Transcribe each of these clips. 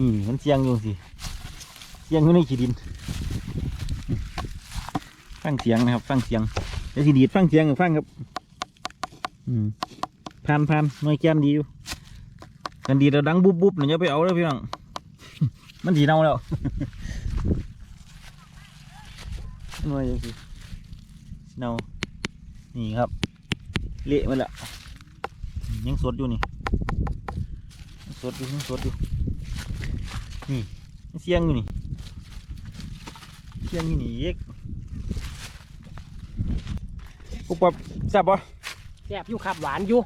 นี่มันเสียงอยู่สิเสียงอยู่ในขี้ดิน ฟังเสียงนะครับ ฟังเสียงเดี๋ยวสิดีดฟังเสียงกับฟังครับ อืมพันพันน่วยแกนดีอยู่กันดีเราดังบุบบุบเนี่ยอย่าไปเอาเลยพี่น้อง มันสีเน่าแล้วน่วยสิเน่านี่ครับ เละมาแล้วยังสดอยู่นี่ สดอยู่ยังสดอยู่ นี่ยังเสียงอยู่นี่เสียงอยู่นี่เอกปุ๊บปั๊บแซ่บปะแซ่บอยู่ครับหวานอยู่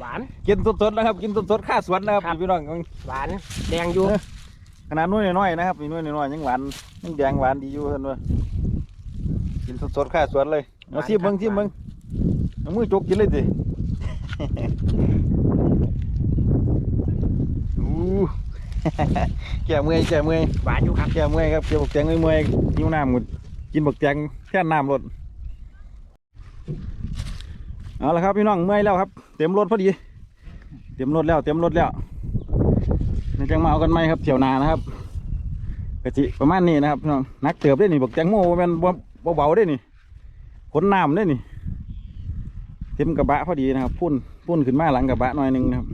หวาน กินสดๆนะครับ กินสดๆข้าสวนนะครับครับ พี่น้อง หวานแดงอยู่ ขนาดน้อยน้อยๆนะครับนี่น้อยน้อยๆยังหวานยังแดงหวานดีอยู่เห็นว่ากินสดๆข้าสวนเลยเอาซิมเบิ้งซิมเบิ้งเอามือจกกินเลยสิ อู้ แก่เมื่อยแก่เมื่อยหวานอยู่ครับแก่เมื่อยครับเกี่ยวบักแตงเมื่อยๆนิ้วน้ำหมดกินบักแตงแค่น้ำรถเอาละครับพี่น้องเมื่อยแล้วครับ เต็มรถพอดี เต็มรถแล้ว เต็มรถแล้วเดี๋ยวจังมาเอากันไหมครับเที่ยวหนานะครับกะจิประมาณนี้นะครับพี่น้องนักเติบได้นี่บักแตงโมบ่แมันบ่เบาๆได้นี่ขนน้ำได้นี่เต็มกระบะพอดีนะครับพุ่นพุ่นขึ้นมาหลังกระบะหน่อยหนึงนะครับ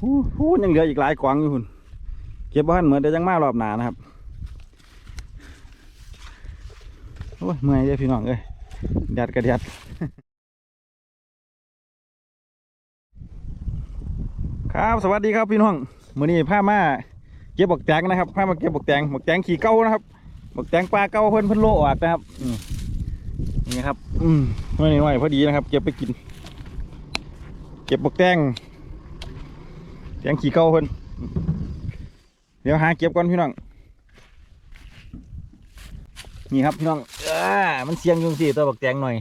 ฮู้ฮู้ยังเหลืออีกหลายกวางอยู่คุณเก็บบ้านเหมือนเดี๋ยวยังมารอบหนานะครับโอ้ยเมื่อยเลยพี่น้องเอ้ยแดดกระเดียดครับสวัสดีครับพี่น้องมื้อนี้พามาเก็บบักแตงนะครับพามาเก็บบักแตงบักแตงขี่เก้านะครับบักแตงปลาเก้าเพิ่นเพิ่นโลออกนะครับนี่ครับ อืมไม่น้อยพอดีนะครับ เก็บไปกิน เก็บบักแตง แตงขี่เก้าเพิ่นเดี๋ยวหาเก็บก่อนพี่น้องนี่ครับพี่น้องอามันเสียงยุ่งสิตัวบักแตงหน่อย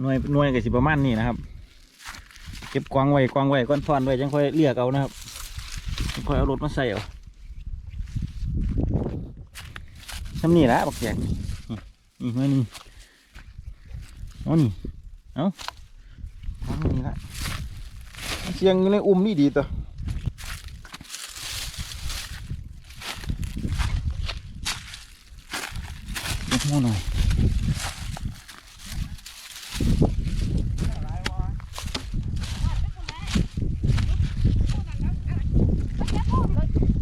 หน่วยหน่วยก็สิประมาณนี้นะครับ เก็บกวางไว้กวางไว้ก้อนทอนไว้จังค่อยเรียกเอานะครับจังค่อยเอารถมาใส่เอาทำนี่ละบักแจงนี่นี่มานี่เอานี่เอาทำนี่ละ เสียงในอุ้มนี่ดีตัวเด็กโม่หน่อย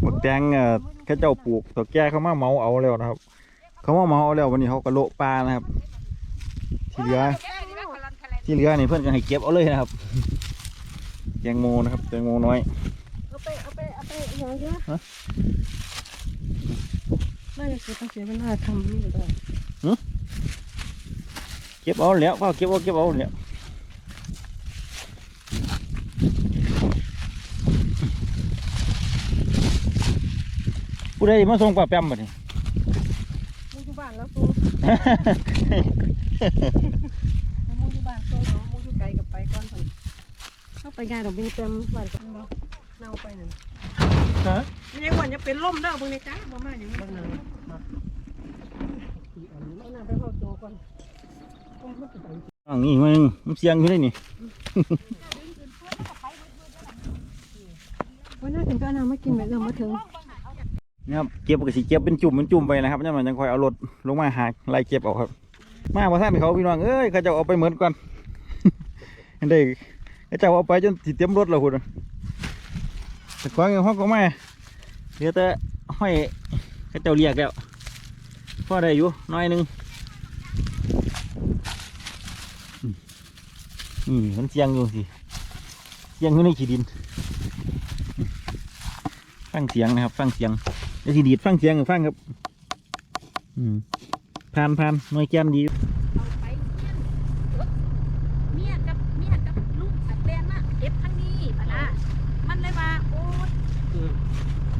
หมดแดงเอ่อแค่เจ้าปลูกตัวแก่เขามาเมาเอาแล้วนะครับ เขามาเมาเอาแล้ววันนี้เขาก็โลปลานะครับ ที่เหลือที่เหลือนี่เพื่อนก็ให้เก็บเอาเลยนะครับ แตงโมนะครับแตงโมน้อยเอาไปเอาไปเอาไปอย่างเดียวฮะน่าจะเสียต้องเสียเวลาทำนี่ก็ได้เก็บเอาแล้วพ่อเก็บเอาเก็บเอาแล้วผู้ใดมาส่งปลาแปมบ่นี่มูอยู่บ้านแล้วตั ไปงายดอกบินเต็มบ้านกันเนาะเน่าไปนั่นฮะยังวันจะเป็นล่มเด้อเบิ่งในจ้าบ่มาอย่างนี้เบิ่งนั่นเอาน้ำไปเข้าโจก่อนโอ้ยมันจะไปอ่างนี่มันมันเสียงอยู่เลยนี่วันน่าถึงก็เอาน้ำมากินแม่เอื้อมมาถึงนะครับเก็บก็สิเก็บเป็นจุ่มเป็นจุ่มไปนะครับนี่มันยังคอยเอารถลงมาหาไล่เก็บเอาครับ มาพอท่านเขาพี่น้องเอ้ยเขาจะเอาไปเหมือนกันได้ เขาจะเอาไปจนสิเต็มรถแล้วคุณแต่ควางห้องก็ไมาเดี๋ยวแต่ห้อยเขาเจ้าเรียกแล้วพอได้อยู่น้อยหนึงอืมนี่มันเสียงอยู่สิเสียงอยู่ในขี้ดิน ฟังเสียงนะครับ ฟังเสียงเดี๋ยวสิดีดฟังเสียงกับฟังครับอืมผ่านผ่านหน่วยแกนดีอยู่ เอาไปเมียกับเมียกับลูกสัตว์แลนน่ะเก็บทั้งนี้ปะนะมันเลยว่าโอ๊ย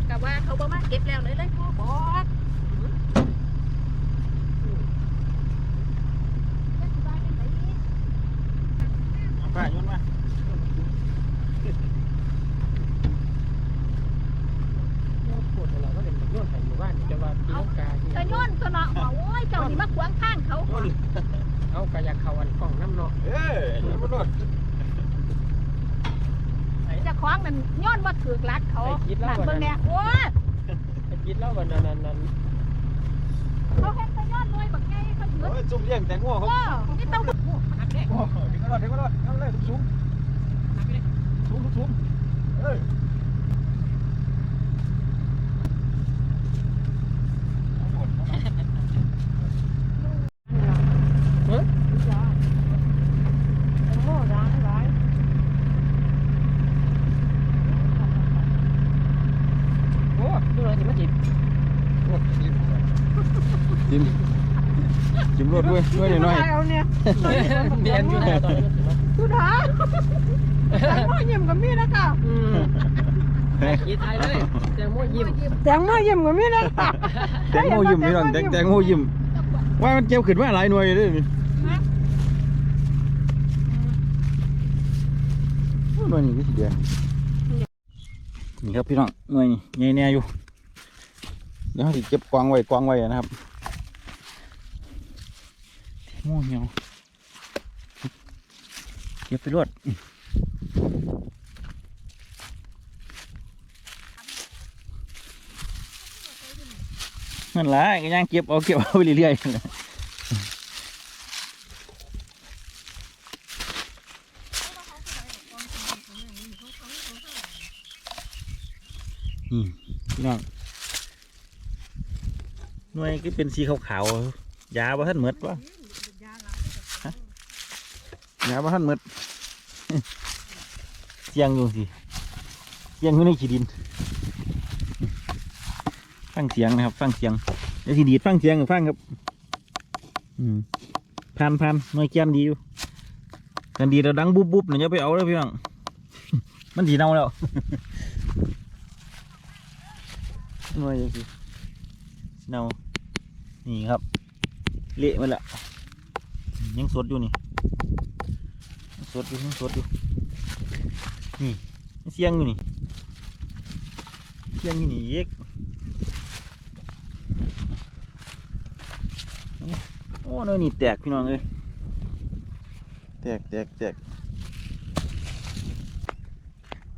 กั บว่าเขาบอมาเก็บแล้วเลยเลยพ่อบอกแล้วสิว่าจังได๋ป้ายนมาปวดเราก็เป็นแบบโยนใส่หมู่บ้านจะว่าตีลังกากระย้อนตัวเนาะโอ้ยเจ้านี่มาขวางข้างเขา เอากระยาเขาอันกล่องน้ำเนาะเอ้ยโยนมาโดนจะขของนั่นย้อนว่าถือกลักเขาไอ้คิดแล้วนั่นก่อนเบิ่งนะแน่โอ้ ยไอ้คิดแล้ววันนั้นนั้นนั้นเขาเฮ็ดไปย้อนรวยบักไงเขาถือโอ้ยจุ่มเลี้ยงแตงโมเขาโอ้นี่ต้องโอ้เด็กก็รอดเด็กก็รอดเอาเลยสูงสูงสูงเอ้ย เฮ้ย โม่ร้านร้าย โอ้ดูเลยสิมาจิบ จิ้มจิ้มรถด้วยด้วยหน่อยเอาเนี่ยเรียนอยู่ไหนตอนนี้ดูถาแตงโมยิ้มกับมีนะค่ะอืมคิดไทยเลยแตงโมยิ้มแตงโมยิ้มกับมีนะค่ะแตงโมยิ้มพี่น้องแตงแตงโมยิ้มว่ามันเก็บขึ้นมาหลายหน่วยเลยนี่หน่วยนี้ก็สีแดงนี่ครับพี่น้องหน่วยนี้ใหญ่แน่อยู่เดี๋ยวเราสิเก็บกวางไว้กวางไว้นะครับ โม่เหี่ยวเก็บไปรวดนั่นแหละก็ย่างเก็บเอาเก็บเอาไปเรื่อยๆนั่นแหละอืมพี่น้องหน่วยก็เป็นสีขาวๆยาบ่ท่านเหมือดวะ ยาบ่ท่านเมือดเสียงอยู่สิเสียงอยู่ในขี้ดิน ฟังเสียงนะครับ ฟังเสียงเดี๋ยวสิดีดฟังเสียงกับฟังครับ อืมพันพันหน่วยแกนดีอยู่กันดีเราดังบุบบุบเนี่ยจะไปเอาเลยพี่น้องมันดีเน่าแล้วหน่วยยังสิเน่านี่ครับ เละมันละยังสดอยู่นี่ สดอยู่ยังสดอยู่นี่ยังเสียงอยู่นี่เสียงอยู่นี่เยกโอ้เนยนี่แตกพี่น้องเลยแตกแตกแตก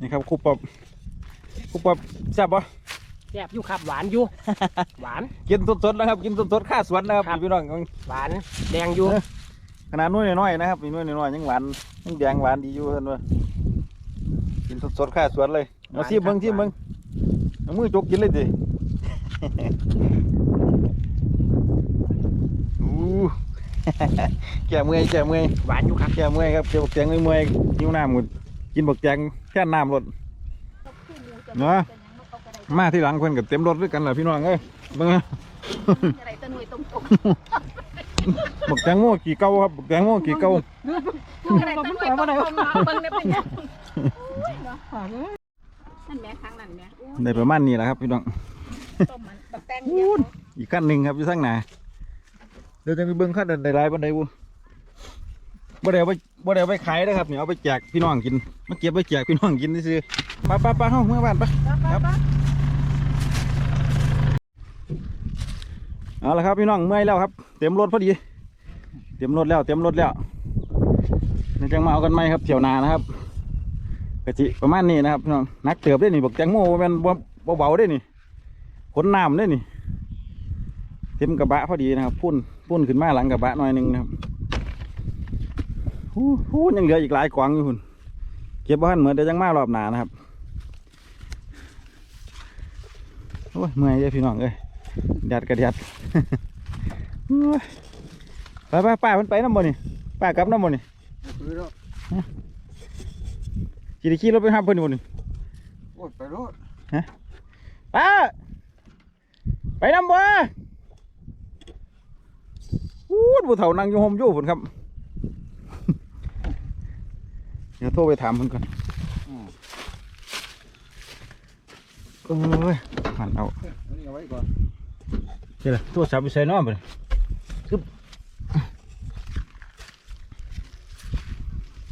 นี่ครับครูปอบครูปอบแซ่บปะแซ่บอยู่ครับหวานอยู่ หวาน กินสดๆนะครับ กินสดๆข้าสวนนะครับครับพี่น้องหวานแดงอยู่ขนาดน้อยน้อยๆนะครับนี่น้อยน้อยๆยังหวาน ยังแดงหวานดีอยู่ท่านว่ากินสดๆข้าสวนเลยมาซิมเบิ้งซิมเบิ้งเอามือจกกินเลยสิอู้แก่เมื่อยแก่เมื่อยหวานอยู่ครับแก่เมื่อยครับเกี่ยวบักแตงเมื่อยๆหิวน้ำหมดกินบักแตงแค่น้ำรถเนาะมาที่หลังเพิ่นกับเต็มรถด้วยกันแหละพี่น้องเอ้ยเบิ่งนะอะไรตะหน่วยตรงตกบักแตงโมกี่เก้าครับบักแตงโมกี่เก้า อะไรตะหน่วยตรงตกเบิ่งได้เป็นยังนั่นแม่ครั้งนั้นแม่ได้ประมาณนี้แหละครับพี่น้องต้มมันบักแตงเดียวอีกขั้นหนึ่งครับอยู่ข้างหน้าเดี๋ยวจะไปเบิ่งขั้นใดๆบันไดบุบ่ได้เอาไปบ่ได้เอาไปขายนะครับเนี่ยเอาไปแจกพี่น้องกินมาเก็บไปแจกพี่น้องกินซื่อๆไปไปไปเฮ้าเมื่อบ้านไปครับเอาละครับพี่น้องเมื่อยแล้วครับ เต็มรถพอดี เต็มรถแล้ว เต็มรถแล้ว แจังมาเอากันไหมครับเที่ยวหนานะครับกะจิประมาณนี้นะครับพี่น้องนักเติบได้นี่บอกแตงโมบ่แมันเบาๆได้นี่ขนน้ำได้นี่เต็มกระบะพอดีนะครับพุ่นพุ่นขึ้นมาหลังกระบะหน่อยหนึงนะครับฮู้ฮู้ยังเหลืออีกหลายกวางอยู่คุณเก็บบ้านเหมือนเดี๋ยวยังมารอบหนานะครับโอ้ยเมื่อยเลยพี่น้องเอ้ยแดดกระเดียดโอ้ยไปไปป้ามันไปน้ำบ่นี่ป้ากลับน้ำบ่นี่ ขี่ได้ขี่รถไปห้ามเพิ่นนี่บ่นี่โอ้ยไปรถป้าไปน้ำบ่วูดผู้เฒ่านั่งอยู่ห่มอยู่พุ่นครับ เดี๋ยวโทรไปถามเพิ่นก่อนโอ้ยหันเอาอันนี้เอาไว้ก่อนเดี๋ยวล่ะโทรศัพท์ไปใส่น้อมไปคึบ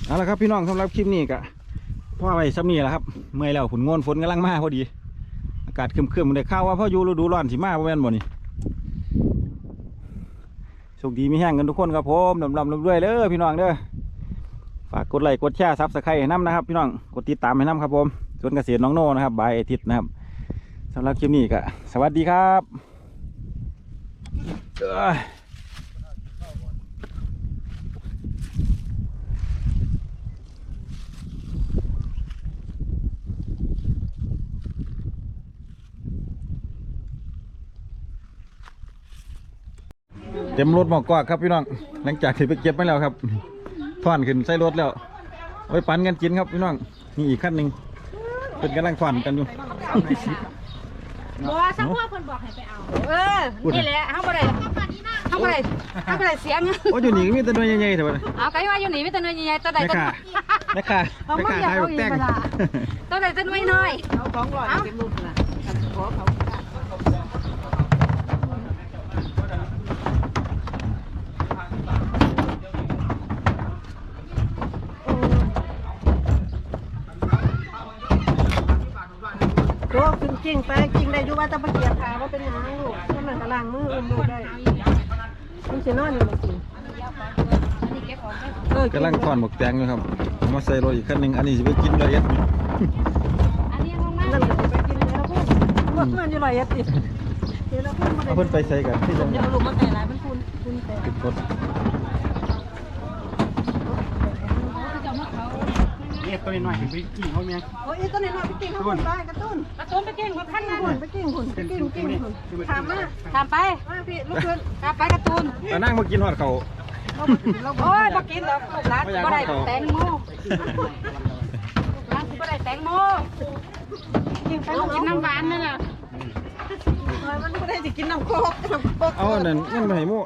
เอาละครับพี่น้องสำหรับคลิปนี้ก็พ่อไปซ้ำนี่แหละครับ เมื่อยแล้วฝนงวนฝนกำลังมาพอดี อากาศครึมๆได้ข่าวว่าพ่ออยู่ฤดูร้อนสิมาบ่แม่นบ่นี่โชคดีมีแห้งกันทุกคนครับผมลำลำด้วยเด้อพี่น้องเด้อฝากกดไลค์กดแชร์ซับสไครต์ให้น้ำนะครับ พี่น้องกดติดตามให้น้ำครับผมสวนเกษตรน้องโน่นะครับบายอาทิตย์นะครับสำหรับคลิปนี้ก็สวัสดีครับ เอ้ยเต็มรถหมอกกวากครับพี่น้อง หลังจากที่ไปเก็บมาแล้วครับท่อนขึ้นใส่รถแล้วเอาไปปั่นกันกินครับพี่น้องนี่อีกขั้นหนึ่งเป็นกำลังฝันกันอยู่บ่สักพวกเพิ่นบอกให้ไปเอา เออ นี่แหละเฮาบ่ได้เฮาบ่ได้เฮาบ่ได้เสียงโอ้อยู่นี่ก็มีแต่หน่วยใหญ่ๆเถอะวะเอาไกว่าอยู่นี่มีแต่หน่วยใหญ่ๆตัวใดแม่ตัวค่ะแม่ค่ะเอาแม่มาค่ะเดี๋ยวทายบอกแต่งเอาอีกเวลาตัวใดตัวหน่วยน้อยเอาของลอยเป็นลูกนะขอเขา ตัวขึ้นกิ่งไปกิ่งได้อยู่ ว่าจะไปเกียบขาว่าเป็นหยังลูกมันนั่นกำลังมืออุ้มลูกได้มันสินอนอยู่มันสิเออกำลังถอนหมวกแตงอยู่ครับเอามาใส่รถอีกขั้นหนึ่งอันนี้จะไปกินละเอียดอันนี้ของมันนั่นก็สิไปกินแล้วพุ่นมันอยู่ไรอะติเดี๋ยวเราพุ่นมาได้เอาเพิ่นไปใส่กันที่ตรงเดี๋ยวเอาลูกมาแต่หลายมันพุ่นพุ่นแต่ ติดรถ เนี่ยตัวน้อยๆไปกินเขาเนี่ยโอ้ยตัวนี้น้อยไปกิ่งเขาพุ่นไปกระตุ้นกระตุ้นไปเก่งกว่าขั้นนั้นพุ่นไปกิ่งพุ่นไปกิ่งกิ่งพุ่นถามมาตามไปมาพี่ลูกขึ้นตามไปการะตูนแต่นั่งมากินหอดเขาเราบ่กินเราบ่โอ้ยบ่กินหรอกลูกหลานไม่อยากบ่ได้เข้าแตงโมลูกหลานสิบ่ได้แตงโมกิ่งไปลูลูกกกิกินนน้ำน้ำหวานนั่นน่ะมันไม่ได้จะกินน้ำโคกน้ำโคกเอานั่นนั่นไปให้หมู่